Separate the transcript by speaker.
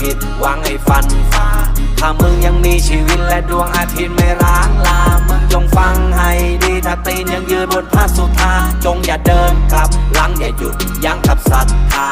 Speaker 1: ผิดหวังให้ฟันฟ้าถ้ามึงยังมีชีวิตและดวงอาทิตย์ไม่ร้างลา มึงจงฟังให้ดีถ้าตีนยังยืนบนผ้าสุธาจงอย่าเดินกลับหลังอย่าหยุดยั้งกับศรัทธา